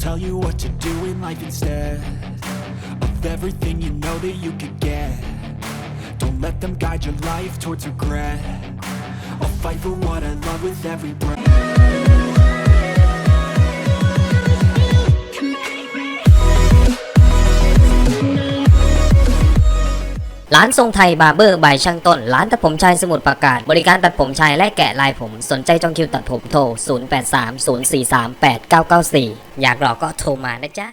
tell you what to do in life instead of everything you know that you could get. Don't let them guide your life towards regret. I'll fight for what I love with every breath. ร้านทรงไทยบาร์เบอร์บายช่างต้น ร้านตัดผมชายสมุทรปราการบริการตัดผมชายและแกะลายผม สนใจจองคิวตัดผมโทร 0830438994 อยากหลอกก็โทรมานะจ๊ะ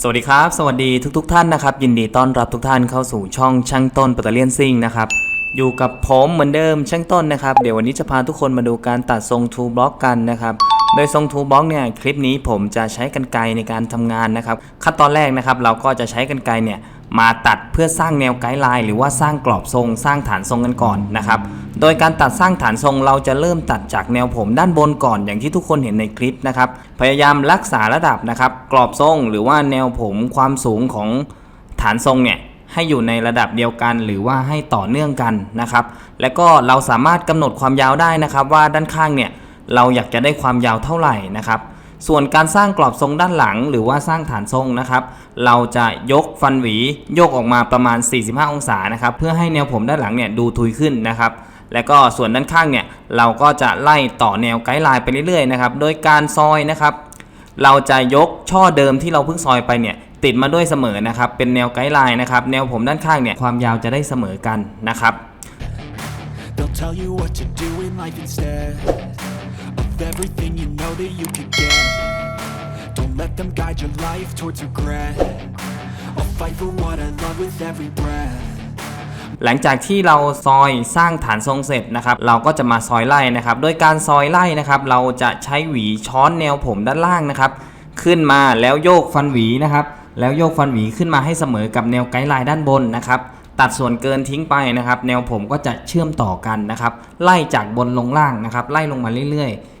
สวัสดีครับ สวัสดีทุกๆทท่านนะครับ ยินดีต้อนรับทุกท่านเข้าสู่ช่องช่างต้นปัตเตอร์เลียนซิ่งนะครับอยู่กับผมเหมือนเดิมช่างต้นนะครับ เดี๋ยววันนี้จะพาทุกคนมาดูการตัดทรงทูบล็อกกันนะครับโดยทรงทูบล็อกเนี่ยคลิปนี้ผมจะใช้กันไกรในการทำงานนะครับขั้นตอนแรกนะครับเราก็จะใช้กันไกรเนี่ย มาตัดเพื่อสร้างแนวไกด์ไลน์หรือว่าสร้างกรอบทรง สร้างฐานทรงกันก่อนนะครับ โดยการตัดสร้างฐานทรงเราจะเริ่มตัดจากแนวผมด้านบนก่อนอย่างที่ทุกคนเห็นในคลิปนะครับ พยายามรักษาระดับนะครับ กรอบทรงหรือว่าแนวผมความสูงของฐานทรงเนี่ยให้อยู่ในระดับเดียวกันหรือว่าให้ต่อเนื่องกันนะครับ และก็เราสามารถกำหนดความยาวได้นะครับ ว่าด้านข้างเนี่ยเราอยากจะได้ความยาวเท่าไหร่นะครับ ส่วนการสร้างกรอบทรงด้านหลัง หรือว่าสร้างฐานทรงนะครับ เราจะยกฟันหวีโยกออกมาประมาณ 45 องศานะครับ เพื่อให้แนวผมด้านหลังเนี่ยดูทุยขึ้นนะครับ และก็ส่วนด้านข้างเนี่ยเราก็จะไล่ต่อแนวไกด์ไลน์ไปเรื่อยๆนะครับ โดยการซอยนะครับ เราจะยกช่อเดิมที่เราเพิ่งซอยไปเนี่ยติดมาด้วยเสมอนะครับ เป็นแนวไกด์ไลน์นะครับ แนวผมด้านข้างเนี่ยความยาวจะได้เสมอกันนะครับ They'll tell you what to do in life instead of everything you know that you could get. Don't let them guide your life towards regret. I'll fight for what I love with every breath. หลังจากที่เราซอยสร้างฐานทรงเสร็จนะครับ เราก็จะมาซอยไล่นะครับ โดยการซอยไล่นะครับ เราจะใช้หวีช้อนแนวผมด้านล่างนะครับ ขึ้นมาแล้วโยกฟันหวีนะครับ แล้วโยกฟันหวีขึ้นมาให้เสมอกับแนวไกด์ไลน์ด้านบนนะครับ ตัดส่วนเกินทิ้งไปนะครับ แนวผมก็จะเชื่อมต่อกันนะครับ ไล่จากบนลงล่างนะครับ ไล่ลงมาเรื่อยๆ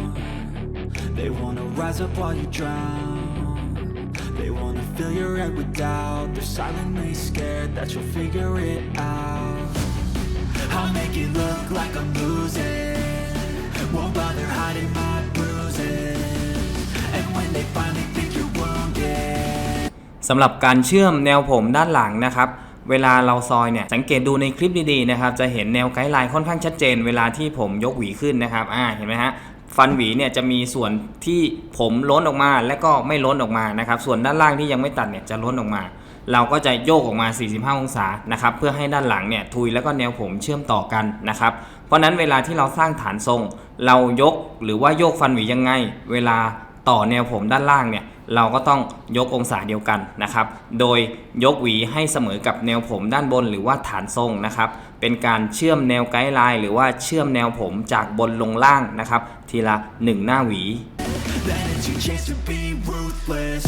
They wanna rise up while you drown. They wanna fill your head with doubt. They're silently scared that you'll figure it out. I'll make it look like I'm losing. Won't bother hiding my bruises. And when they finally think you're wounded. สำหรับการเชื่อมแนวผมด้านหลังนะครับเวลาเราซอยเนี่ยสังเกตดูในคลิปดีๆนะครับจะเห็นแนวไกด์ไลน์ค่อนข้างชัดเจน เวลาที่ผมยกหวีขึ้นนะครับอ่าเห็นไหมฮะ ฟันหวีเนี่ยจะมีส่วนที่ผมล้นออกมาและก็ไม่ล้นออกมานะครับ ส่วนด้านล่างที่ยังไม่ตัดเนี่ยจะล้นออกมา เราก็จะโยกออกมา 45 องศานะครับเพื่อให้ด้านหลังเนี่ยทุยแล้วก็แนวผมเชื่อมต่อกันนะครับ เพราะนั้นเวลาที่เราสร้างฐานทรง เรายกหรือว่าโยกฟันหวียังไง เวลาต่อแนวผมด้านล่างเนี่ย เราก็ต้องยกองศาเดียวกันนะครับ โดยยกหวีให้เสมอกับแนวผมด้านบนหรือว่าฐานทรงนะครับ เป็นการเชื่อมแนวไกด์ไลน์หรือว่าเชื่อมแนวผมจากบนลงล่างนะครับ ทีละ 1 หน้าหวี That it's your chance to be ruthless.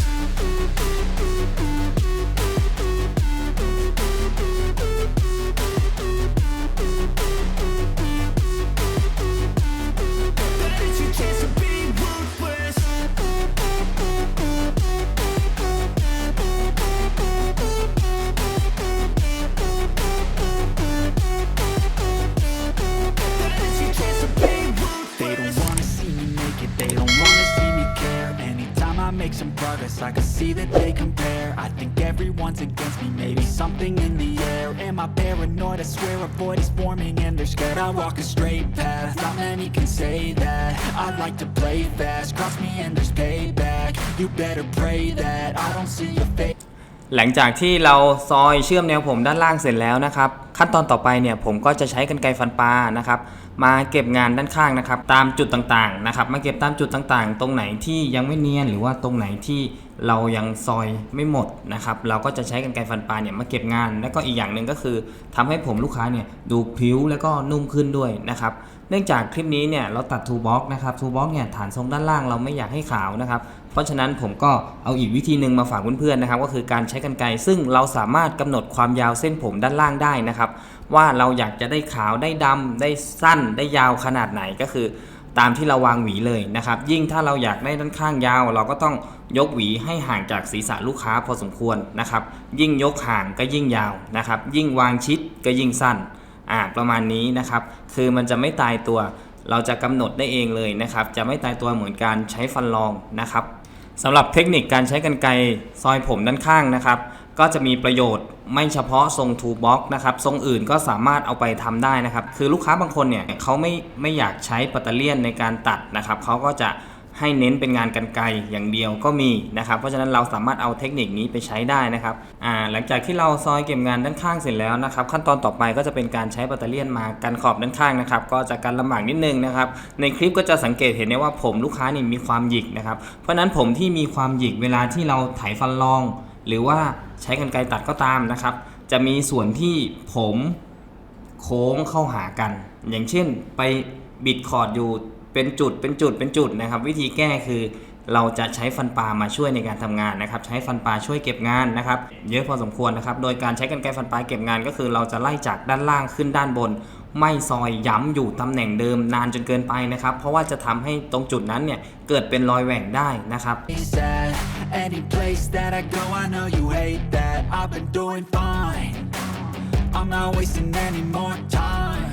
Some progress, I can see that they compare I think everyone's against me, maybe something in the air Am I paranoid? I swear a void is forming and they're scared I walk a straight path, not many can say that I like to play fast, cross me and there's payback You better pray that I don't see your face หลังจากที่เราซอยเชื่อมแนวผมด้านล่างเสร็จแล้วนะครับ ขั้นตอนต่อไปเนี่ยผมก็จะใช้กรรไกรฟันปลานะครับ มาเก็บงานด้านข้างนะครับ ตามจุดต่างๆนะครับ มาเก็บตามจุดต่างๆ ตรงไหนที่ยังไม่เนียนหรือว่าตรงไหนที่เรายังซอยไม่หมดนะครับ เราก็จะใช้กันไกรฟันปลาเนี่ยมาเก็บงาน แล้วก็อีกอย่างหนึ่งก็คือทำให้ผมลูกค้าเนี่ยดูผิวแล้วก็นุ่มขึ้นด้วยนะครับเนื่องจากคลิปนี้เนี่ยเราตัดทูบ็อกนะครับทูบ็อกเนี่ยฐานทรงด้านล่างเราไม่อยากให้ขาวนะครับ เพราะฉะนั้นผมก็เอาอีกวิธีหนึ่งมาฝากเพื่อนๆนะครับ ก็คือการใช้กันไกรซึ่งเราสามารถกำหนดความยาวเส้นผมด้านล่างได้นะครับ ว่าเราอยากจะได้ขาวได้ดำได้สั้น ได้ยาวขนาดไหนก็คือ ตามที่เราวางหวีเลยนะครับ ยิ่งถ้าเราอยากได้ด้านข้างยาว เราก็ต้องยกหวีให้ห่างจากศีรษะลูกค้าพอสมควรนะครับ ยิ่งยกห่างก็ยิ่งยาวนะครับ ยิ่งวางชิดก็ยิ่งสั้นอ่าประมาณนี้นะครับ คือมันจะไม่ตายตัวเราจะกำหนดได้เองเลยนะครับ จะไม่ตายตัวเหมือนการใช้ฟันรองนะครับ สำหรับเทคนิคการใช้กรรไกรซอยผมด้านข้างนะครับ ก็จะมีประโยชน์ไม่เฉพาะทรงทูบ็อกนะครับทรงอื่นก็สามารถเอาไปทำได้นะครับ คือลูกค้าบางคนเนี่ยเขาไม่ไม่อยากใช้ปัตเตอร์เลียนในการตัดนะครับเขาก็จะ ให้เน้นเป็นงานกันไกรอย่างเดียวก็มีนะครับ เพราะฉะนั้นเราสามารถเอาเทคนิคนี้ไปใช้ได้นะครับหลังจากที่เราซอยเก็บงานด้านข้างเสร็จแล้วนะครับ ขั้นตอนต่อไปก็จะเป็นการใช้ปัตเตอร์เลียนมากันขอบด้านข้างนะครับ ก็จะกันลำบากนิดนึงนะครับ ในคลิปก็จะสังเกตเห็นได้ว่าผมลูกค้านี่มีความหยิกนะครับ เพราะฉะนั้นผมที่มีความหยิกเวลาที่เราไถฟันรอง หรือว่าใช้กันไกรตัดก็ตามนะครับ จะมีส่วนที่ผมโค้งเข้าหากัน อย่างเช่นไปบิดคอร์ดอยู่ เป็นจุดเป็นจุดเป็นจุดนะครับ วิธีแก้คือเราจะใช้ฟันปลามาช่วยในการทำงานนะครับ ใช้ฟันปลาช่วยเก็บงานนะครับ เยอะพอสมควรนะครับ โดยการใช้กันไกรฟันปลาเก็บงาน ก็คือเราจะไล่จากด้านล่างขึ้นด้านบน ไม่ซอยย้ำอยู่ตำแหน่งเดิมนานจนเกินไปนะครับ เพราะว่าจะทำให้ตรงจุดนั้นเนี่ยเกิดเป็นรอยแหว่งได้นะครับ I'm not wasting any more time.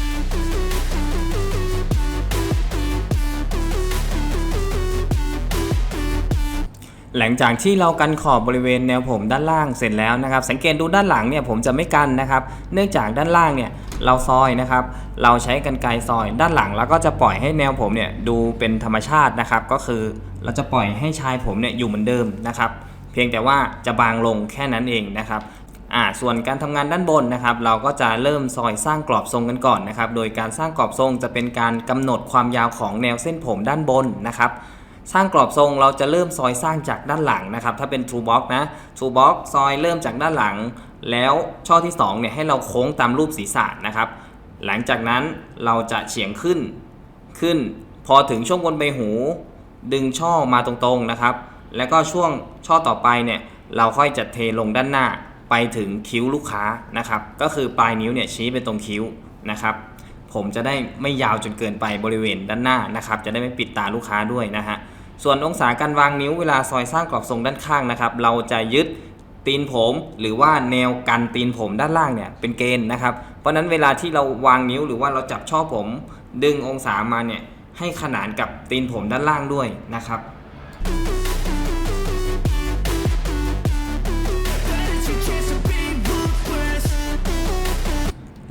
หลังจากที่เรากันขอบบริเวณแนวผมด้านล่างเสร็จแล้วนะครับ สังเกตดูด้านหลังเนี่ยผมจะไม่กันนะครับ เนื่องจากด้านล่างเนี่ยเราซอยนะครับ เราใช้กันไกซอยด้านหลังแล้วก็จะปล่อยให้แนวผมเนี่ยดูเป็นธรรมชาตินะครับ ก็คือเราจะปล่อยให้ชายผมเนี่ยอยู่เหมือนเดิมนะครับ เพียงแต่ว่าจะบางลงแค่นั้นเองนะครับอ่าส่วนการทำงานด้านบนนะครับ เราก็จะเริ่มซอยสร้างกรอบทรงกันก่อนนะครับ โดยการสร้างกรอบทรงจะเป็นการกำหนดความยาวของแนวเส้นผมด้านบนนะครับ สร้างกรอบทรงเราจะเริ่มซอยสร้างจากด้านหลังนะครับ ถ้าเป็น True Box นะ True Box ซอยเริ่มจากด้านหลัง แล้วช่อที่2เนี่ยให้เราโค้งตามรูปศีรษะนะครับ หลังจากนั้นเราจะเฉียงขึ้นขึ้น พอถึงช่วงบนใบหู ดึงช่อมาตรงๆนะครับ แล้วก็ช่วงช่อต่อไปเนี่ยเราค่อยจะเทลงด้านหน้าไปถึงคิ้วลูกค้านะครับ ก็คือปลายนิ้วเนี่ยชี้ไปตรงคิ้วนะครับ ผมจะได้ไม่ยาวจนเกินไปบริเวณด้านหน้านะครับ จะได้ไม่ปิดตาลูกค้าด้วยนะฮะ ส่วนองศาการวางนิ้วเวลาซอยสร้างกรอบทรงด้านข้างนะครับ เราจะยึดตีนผมหรือว่าแนวกันตีนผมด้านล่างเนี่ยเป็นเกณฑ์นะครับ เพราะนั้นเวลาที่เราวางนิ้วหรือว่าเราจับช่อผมดึงองศามาเนี่ยให้ขนานกับตีนผมด้านล่างด้วยนะครับ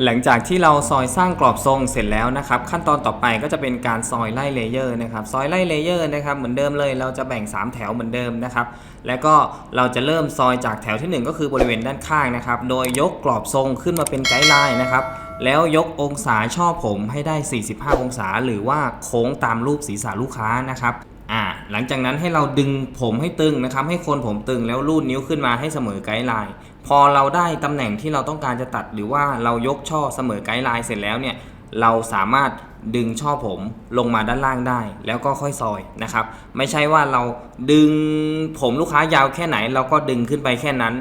หลังจากที่เราซอยสร้างกรอบทรงเสร็จแล้วนะครับ ขั้นตอนต่อไปก็จะเป็นการซอยไล่เลเยอร์นะครับซอยไล่เลเยอร์นะครับเหมือนเดิมเลยเราจะแบ่ง 3 แถวเหมือนเดิมนะครับแล้วก็เราจะเริ่มซอยจากแถวทีหนึ่1 ก็คือบริเวณด้านข้างนะครับโดยยกกรอบทรงขึ้นมาเป็นไกด์ไลน์นะครับแล้วยกองศาช่อผมให้ได้ 45 องศา หรือว่าโค้งตามรูปศีรษะลูกค้านะครับ อ่าหลังจากนั้นให้เราดึงผมให้ตึงนะครับ ให้โคนผมตึงแล้วลูดนิ้วขึ้นมาให้เสมอไกด์ไลน์พอเราได้ตำแหน่งที่เราต้องการจะตัด หรือว่าเรายกช่อเสมอไกด์ไลน์เสร็จแล้วเนี่ยเราสามารถดึงช่อผมลงมาด้านล่างได้ แล้วก็ค่อยซอยนะครับ ไม่ใช่ว่าเราดึงผมลูกค้ายาวแค่ไหน เราก็ดึงขึ้นไปแค่นั้น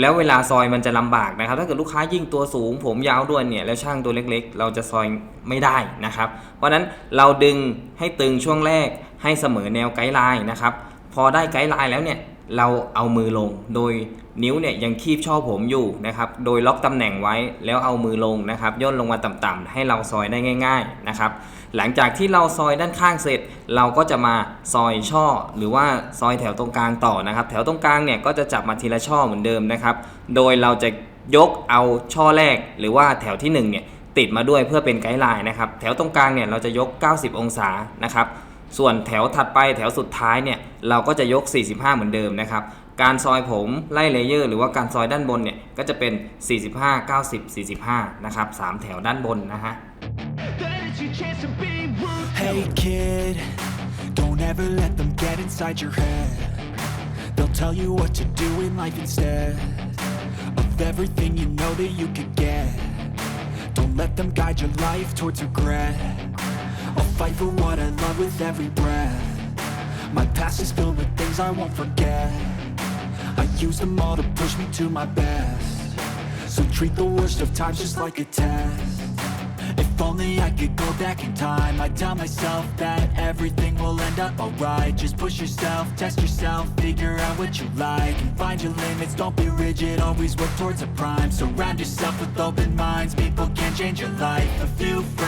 แล้วเวลาซอยมันจะลำบากนะครับ ถ้าเกิดลูกค้ายิ่งตัวสูง ผมยาวด้วยเนี่ยแล้วช่างตัวเล็กๆ เราจะซอยไม่ได้นะครับ เพราะนั้นเราดึงให้ตึงช่วงแรก ให้เสมอแนวไกด์ไลน์นะครับ พอได้ไกด์ไลน์แล้วเนี่ยเราเอามือลง โดยนิ้วเนี่ยยังคีบช่อผมอยู่นะครับ โดยล็อกตำแหน่งไว้แล้วเอามือลงนะครับย่นลงมาต่ำๆให้เราซอยได้ง่าย ๆนะครับ หลังจากที่เราซอยด้านข้างเสร็จ เราก็จะมาซอยช่อ หรือว่าซอยแถวตรงกลางต่อนะครับ แถวตรงกลางเนี่ยก็จะจับมาทีละช่อเหมือนเดิมนะครับ โดยเราจะยกเอาช่อแรก หรือว่าแถวที่หนึ่งเนี่ยติดมาด้วยเพื่อเป็นไกด์ไลน์นะครับ แถวตรงกลางเนี่ยเราจะยก 90 องศานะครับ ส่วนแถวถัดไปแถวสุดท้ายเนี่ยเราก็จะยก 45 เหมือนเดิมนะครับ การซอยผมไล่เลเยอร์หรือว่าการซอยด้านบนเนี่ยก็จะเป็น 45 90 45 นะครับ 3 แถวด้านบนนะฮะ Hey kid, don't ever let them get inside your head. They'll tell you what to do in life instead of everything you know that you could get. Don't let them guide your life towards regret. Fight for what I love with every breath. My past is filled with things I won't forget. I use them all to push me to my best. So treat the worst of times just like a test. If only I could go back in time I'd tell myself that everything will end up alright Just push yourself, test yourself, figure out what you like And find your limits, don't be rigid, always work towards a prime Surround yourself with open minds, people can change your life A few friends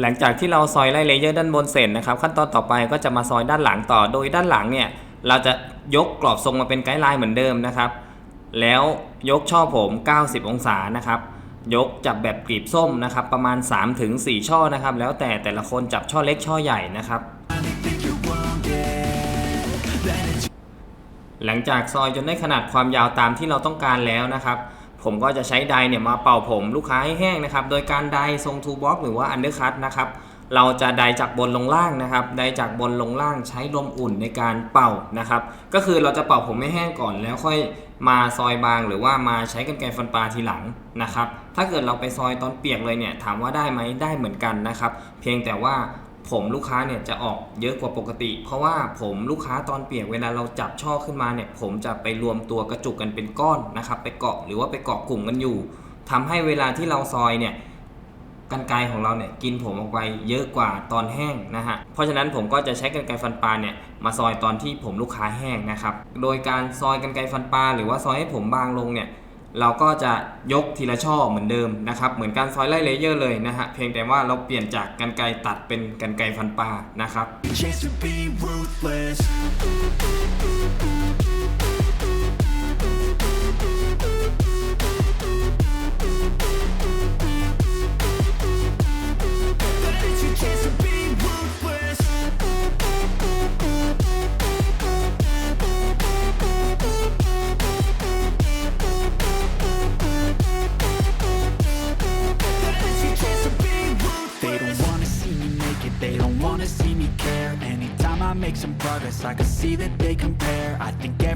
หลังจากที่เราซอยไล่เลเยอร์ด้านบนเสร็จนะครับ ขั้นตอนต่อไปก็จะมาซอยด้านหลังต่อ โดยด้านหลังเนี่ยเราจะยกกรอบทรงมาเป็นไกด์ไลน์เหมือนเดิมนะครับ แล้วยกช่อผม 90 องศานะครับ ยกจับแบบกรีบส้มนะครับ ประมาณ 3-4 ช่อนะครับ แล้วแต่แต่ละคนจับช่อเล็กช่อใหญ่นะครับ หลังจากซอยจนได้ขนาดความยาวตามที่เราต้องการแล้วนะครับ ผมก็จะใช้ไดเนี่ยมาเป่าผมลูกค้าให้แห้งนะครับ โดยการไดทรงทูบ็อกหรือว่าอันเดอร์คัตนะครับ เราจะไดร์จากบนลงล่างนะครับ ไดร์จากบนลงล่างใช้ลมอุ่นในการเป่านะครับ ก็คือเราจะเป่าผมให้แห้งก่อนแล้วค่อยมาซอยบางหรือว่ามาใช้กรรไกรฟันปลาทีหลังนะครับ ถ้าเกิดเราไปซอยตอนเปียกเลยเนี่ยถามว่าได้ไหมได้เหมือนกันนะครับ เพียงแต่ว่า ผมลูกค้าเนี่ยจะออกเยอะกว่าปกติ เพราะว่าผมลูกค้าตอนเปียกเวลาเราจับช่อขึ้นมาเนี่ย ผมจะไปรวมตัวกระจุกกันเป็นก้อนนะครับ ไปเกาะหรือว่าไปเกาะกลุ่มกันอยู่ทำให้เวลาที่เราซอยเนี่ยกันไกของเราเนี่ยกินผมออกไปเยอะกว่าตอนแห้งนะฮะ เพราะฉะนั้นผมก็จะใช้กันไกฟันปลาเนี่ยมาซอยตอนที่ผมลูกค้าแห้งนะครับ โดยการซอยกันไกฟันปลาหรือว่าซอยให้ผมบางลงเนี่ย เราก็จะยกทีละช่อเหมือนเดิมนะครับ เหมือนการซอยไล่เลเยอร์เลยนะฮะ เพียงแต่ว่าเราเปลี่ยนจากกันไกตัดเป็นกันไกฟันปลานะครับ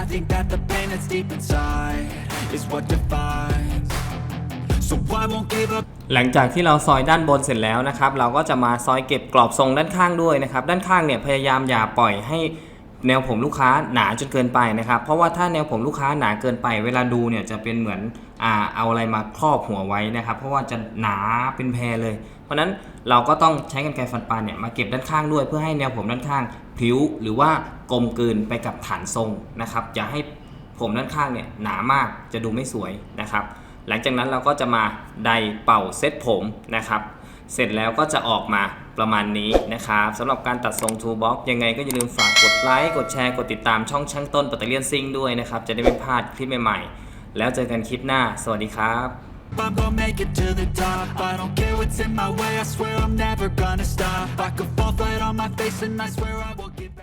I think that the pain that's deep inside Is what defines So I won't give up หลังจากที่เราซอยด้านบนเสร็จแล้วนะครับ เราก็จะมาซอยเก็บกรอบทรงด้านข้างด้วยนะครับ ด้านข้างเนี่ยพยายามอย่าปล่อยให้ แนวผมลูกค้าหนาจนเกินไปนะครับ เพราะว่าถ้าแนวผมลูกค้าหนาเกินไป เวลาดูเนี่ยจะเป็นเหมือนอ่าเอาอะไรมาครอบหัวไว้นะครับ เพราะว่าจะหนาเป็นแพรเลย เพราะนั้นเราก็ต้องใช้กรรไกรฟันปลาเนี่ยมาเก็บด้านข้างด้วยเพื่อให้แนวผมด้านข้างพลิ้วหรือว่ากลมกลืนไปกับฐานทรงนะครับอย่าให้ผมด้านข้างเนี่ยหนามากจะดูไม่สวยนะครับ หลังจากนั้นเราก็จะมาไดเป่าเซตผมนะครับ เสร็จแล้วก็จะออกมา ประมาณนี้นะครับสำหรับการตัดทรงทูบ็อกยังไงก็อย่าลืมฝากกดไลค์กดแชร์กดติดตามช่องช่างต้นปัตเตอร์เลียนซิงด้วยนะครับ จะได้ไม่พลาดคลิปใหม่ๆ แล้วเจอกันคลิปหน้า สวัสดีครับ I'm gonna make it to the top I don't care what's in my way I swear I'm never gonna stop I could fall flat on my face and I swear I will get back